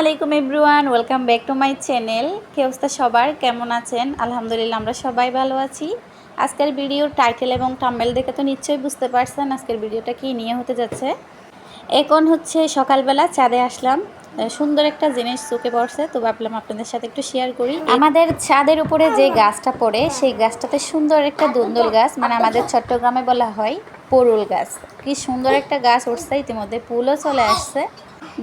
আলাইকুম everyone. Welcome back to my channel. কি অবস্থা সবার? কেমন আছেন? আলহামদুলিল্লাহ, আমরা সবাই ভালো আছি। আজকের ভিডিওর টাইটেল এবং টাম্বেল দেখে তো নিশ্চয়ই বুঝতে পারছেন আজকের ভিডিওটা কি নিয়ে হতে যাচ্ছে। এখন হচ্ছে সকালবেলা চাঁদে আসলাম। সুন্দর একটা জিনিস চোখে পড়ছে, তো ভাবলাম আপনাদের সাথে একটু শেয়ার করি। আমাদের ছাদের উপরে যে গাছটা পড়ে, সেই গাছটাতে সুন্দর একটা দুন্দুল গাছ মানে আমাদের চট্টগ্রামে বলা হয় পরুল গাছ। কি সুন্দর একটা গাছ উঠছে, ইতিমধ্যে ফুলও চলে আসছে।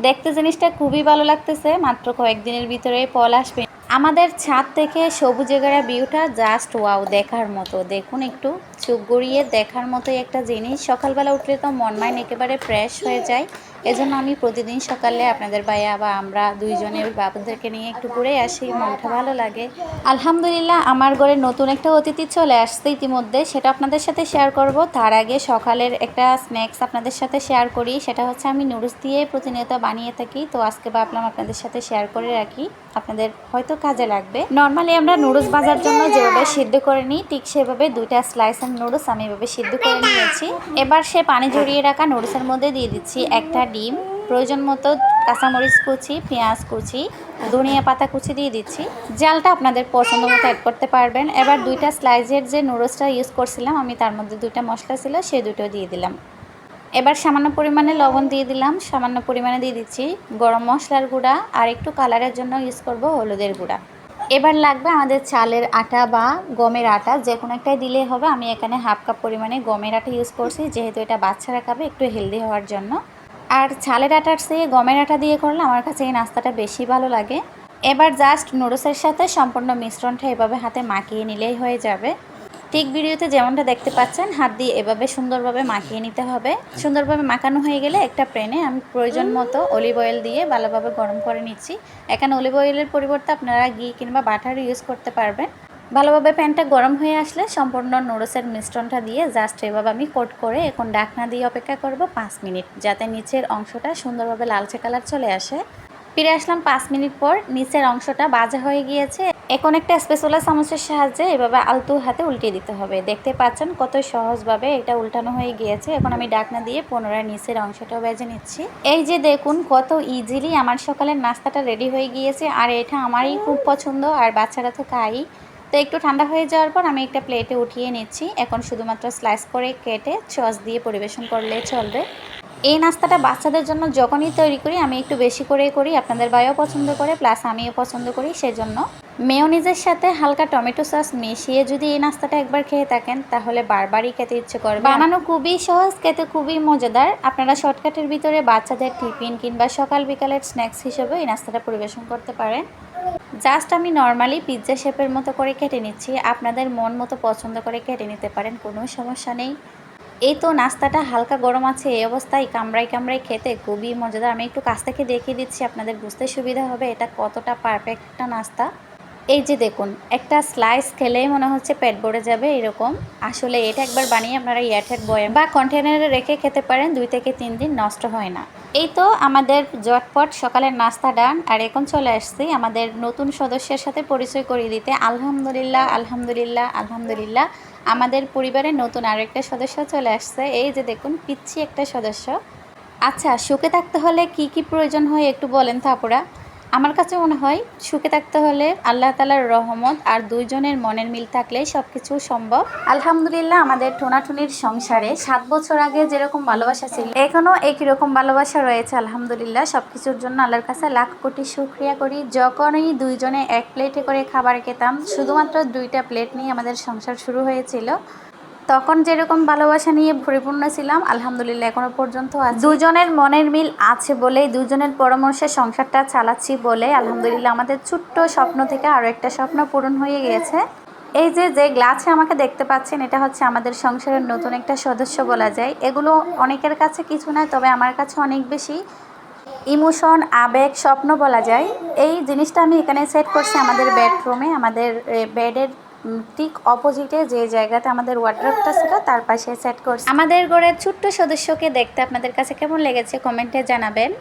দেখতে জিনিসটা খুবই ভালো লাগতেছে, মাত্র কয়েকদিনের ভিতরে ফল আসবে। আমাদের ছাদ থেকে সবুজে গড়া ভিউটা জাস্ট ওয়াও, দেখার মতো। দেখুন একটু চুপ গড়িয়ে দেখার মতোই একটা জিনিস। সকালবেলা উঠলে তো মন মাইন একেবারে ফ্রেশ হয়ে যায়। এজন্য আমি প্রতিদিন সকালে আপনাদের ভাইয়া বা আমরা দুইজনের বাবুদেরকে নিয়ে একটু ঘুরে আসি, মনটা ভালো লাগে। আলহামদুলিল্লাহ, আমার ঘরে নতুন একটা অতিথি চলে আসছে ইতিমধ্যে, সেটা আপনাদের সাথে শেয়ার করব। তার আগে সকালের একটা স্ন্যাক্স আপনাদের সাথে শেয়ার করি, সেটা হচ্ছে আমি নুডলস দিয়ে প্রতিনিয়ত বানিয়ে থাকি। তো আজকে ভাবলাম আপনাদের সাথে শেয়ার করে রাখি, আপনাদের হয়তো কাজে লাগবে। নর্মালি আমরা নুডলস বাজার জন্য যেভাবে সিদ্ধ করে নিই, ঠিক সেভাবে দুইটা স্লাইস অ্যান্ড নুডলস আমি এভাবে সিদ্ধ করে নিয়েছি। এবার সে পানি ঝরিয়ে রাখা নুডলসের মধ্যে দিয়ে দিচ্ছি একটা ডিম, প্রয়োজন মতো কাঁচামরিচ কুচি, পেঁয়াজ কুচি, ধনিয়া পাতা কুচি দিয়ে দিচ্ছি। জালটা আপনাদের পছন্দ মতো অ্যাড করতে পারবেন। এবার দুইটা স্লাইজের যে নুডলসটা ইউজ করছিলাম, আমি তার মধ্যে দুইটা মশলা ছিল, সেই দুটো দিয়ে দিলাম। এবার সামান্য পরিমাণে লবণ দিয়ে দিলাম। সামান্য পরিমাণে দিয়ে দিচ্ছি গরম মশলার গুঁড়া আর একটু কালারের জন্য ইউজ করব হলুদের গুঁড়া। এবার লাগবে আমাদের চালের আটা বা গমের আটা, যে কোনো একটাই দিলে হবে। আমি এখানে হাফ কাপ পরিমাণে গমের আটা ইউজ করছি, যেহেতু এটা বাচ্চারা খাবে, একটু হেলদি হওয়ার জন্য। আর ছালের আটার চেয়ে গমের আটা দিয়ে করলে আমার কাছে এই নাস্তাটা বেশি ভালো লাগে। এবার জাস্ট নুডলসের সাথে সম্পূর্ণ মিশ্রণটা এভাবে হাতে মাখিয়ে নিলেই হয়ে যাবে। ঠিক ভিডিওতে যেমনটা দেখতে পাচ্ছেন, হাত দিয়ে এভাবে সুন্দরভাবে মাখিয়ে নিতে হবে। সুন্দরভাবে মাখানো হয়ে গেলে একটা প্যানে আমি প্রয়োজন মতো অলিভ অয়েল দিয়ে ভালোভাবে গরম করে নিচ্ছি। এখানে অলিভ অয়েলের পরিবর্তে আপনারা ঘি কিংবা বাটার ইউজ করতে পারবেন। ভালোভাবে প্যানটা গরম হয়ে আসলে সম্পূর্ণ নুডলসের মিশ্রণটা দিয়ে জাস্ট এভাবে আমি কোট করে এখন ডাকনা দিয়ে অপেক্ষা করব পাঁচ মিনিট, যাতে নিচের অংশটা সুন্দরভাবে লালচে কালার চলে আসে। ফিরে আসলাম পাঁচ মিনিট পর, নিচের অংশটা বাজা হয়ে গিয়েছে। এখন একটা স্পেশালা চামচের সাহায্যে এভাবে আলতু হাতে উল্টে দিতে হবে। দেখতে পাচ্ছেন কত সহজভাবে এটা উল্টানো হয়ে গিয়েছে। এখন আমি ডাকনা দিয়ে পুনরায় নিচের অংশটাও বেজে নিচ্ছি। এই যে দেখুন কত ইজিলি আমার সকালের নাস্তাটা রেডি হয়ে গিয়েছে। আর এটা আমারই খুব পছন্দ, আর বাচ্চারা তো খাই তো একটু ঠান্ডা হয়ে যাওয়ার পর আমি একটা প্লেটে উঠিয়ে নিচ্ছি। এখন শুধুমাত্র স্লাইস করে কেটে সস দিয়ে পরিবেশন করলে চলবে। এই নাস্তাটা বাচ্চাদের জন্য যখনই তৈরি করি, আমি একটু বেশি করে করি। আপনাদের বায়ও পছন্দ করে প্লাস আমিও পছন্দ করি, সেজন্য মেয়োনিজের সাথে হালকা টমেটো সস মিশিয়ে যদি এই নাস্তাটা একবার খেয়ে থাকেন, তাহলে বারবারই খেতে ইচ্ছে করবে। বানানো খুবই সহজ, খেতে খুবই মজাদার। আপনারা শর্টকাটের ভিতরে বাচ্চাদের টিফিন কিংবা সকাল বিকালের স্ন্যাক্স হিসেবে এই নাস্তাটা পরিবেশন করতে পারেন। জাস্ট আমি নর্মালি পিৎজা শেপের মতো করে কেটে নিচ্ছি। আপনাদের মন মতো পছন্দ করে কেটে নিতে পারেন, কোনো সমস্যা নেই। এই তো নাস্তাটা হালকা গরম আছে, এই অবস্থায় কামড়াই কামড়াই খেতে খুবই মজাদার। আমি একটু কাছ থেকে দেখিয়ে দিচ্ছি, আপনাদের বুঝতে সুবিধা হবে। এটা কতটা পারফেক্ট একটা নাস্তা। এই যে দেখুন, একটা স্লাইস খেলেই মনে হচ্ছে পেট ভরে যাবে, এরকম। আসলে এটা একবার বানিয়ে আপনারা এয়ারটাইট বয়ে বা কন্টেনারে রেখে খেতে পারেন, দুই থেকে তিন দিন নষ্ট হয় না। এই তো আমাদের জটপট সকালের নাস্তা ডান আর এখন চলে আসছি আমাদের নতুন সদস্যের সাথে পরিচয় করিয়ে দিতে। আলহামদুলিল্লাহ আলহামদুলিল্লাহ আলহামদুলিল্লাহ। আমাদের পরিবারের নতুন আরেকটা সদস্য চলে আসছে। এই যে দেখুন, পিচ্ছি একটা সদস্য। আচ্ছা সুখে থাকতে হলে কি কি প্রয়োজন হয় একটু বলেন তো আপুরা? আমার কাছে মনে হয় সুখে থাকতে হলে আল্লাহ তালার রহমত আর দুইজনের মনের মিল থাকলে সব কিছু সম্ভব। আলহামদুলিল্লাহ, আমাদের টোনাটুনির সংসারে সাত বছর আগে যেরকম ভালোবাসা ছিল এখনও একই রকম ভালোবাসা রয়েছে, আলহামদুলিল্লাহ। সব কিছুর জন্য আল্লাহর কাছে লাখ কোটি শুক্রিয়া করি। যখনই দুইজনে এক প্লেটে করে খাবার খেতাম, শুধুমাত্র দুইটা প্লেট নিয়ে আমাদের সংসার শুরু হয়েছিল। তখন যেরকম ভালোবাসা নিয়ে পরিপূর্ণ ছিলাম, আলহামদুলিল্লাহ এখনও পর্যন্ত দুজনের মনের মিল আছে বলেই, দুজনের পরামর্শে সংসারটা চালাচ্ছি বলে আলহামদুলিল্লাহ আমাদের ছোট্ট স্বপ্ন থেকে আরও একটা স্বপ্ন পূরণ হয়ে গিয়েছে। এই যে যে গ্লাসে আমাকে দেখতে পাচ্ছেন, এটা হচ্ছে আমাদের সংসারের নতুন একটা সদস্য বলা যায়। এগুলো অনেকের কাছে কিছু নয়, তবে আমার কাছে অনেক বেশি। ইমোশন, আবেগ, স্বপ্ন বলা যায়। এই জিনিসটা আমি এখানে সেট করছি আমাদের বেডরুমে আমাদের বেডের ঠিক অপোজিটে যে জায়গাতে আমাদের ওয়ার্ড্রপটা ছিল, তার পাশে সেট করছি। আমাদের ঘরের ছোট্ট সদস্যকে দেখতে আপনাদের কাছে কেমন লেগেছে কমেন্টে জানাবেন।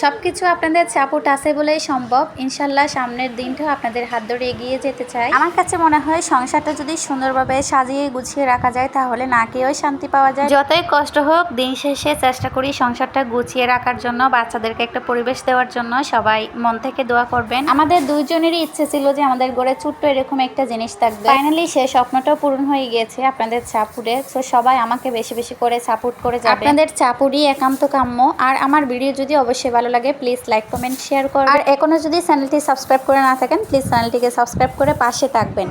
সব কিছু আপনাদের সাপোর্ট আছে বলেই সম্ভব। ইনশাল্লাহ সামনের দিনটা আপনাদের হাত ধরে এগিয়ে যেতে চাই। আমার কাছে মনে হয় সংসারটা যদি সুন্দরভাবে সাজিয়ে গুছিয়ে রাখা যায়, তাহলে না কেউই শান্তি পাওয়া যায়। যতই কষ্ট হোক, দিন শেষে চেষ্টা করি সংসারটা গুছিয়ে রাখার জন্য, বাচ্চাদেরকে একটা পরিবেশ দেওয়ার জন্য সবাই মন থেকে দোয়া করবেন। আমাদের দুইজনেরই ইচ্ছে ছিল যে আমাদের গড়ে ছোট্ট এরকম একটা জিনিস থাকবে। ফাইনালি সে স্বপ্নটাও পূরণ হয়ে গিয়েছে আপনাদের সাপোর্টে। তো সবাই আমাকে বেশি বেশি করে সাপোর্ট করে যাবে। আপনাদের চাপুরই একান্ত কাম্য। আর আমার ভিডিও যদি অবশ্যই ভালো লাগে প্লিজ লাইক কমেন্ট শেয়ার করবেন। আর এখনও যদি চ্যানেলটি সাবস্ক্রাইব করে না থাকেন প্লিজ চ্যানেলটিকে সাবস্ক্রাইব করে পাশে থাকবেন।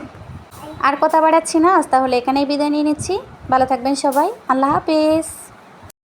আর কথা বাড়াচ্ছি না, আজ তাহলে এখানেই বিদায় নিয়ে নিচ্ছি। ভালো থাকবেন সবাই, আল্লাহ হাফেজ।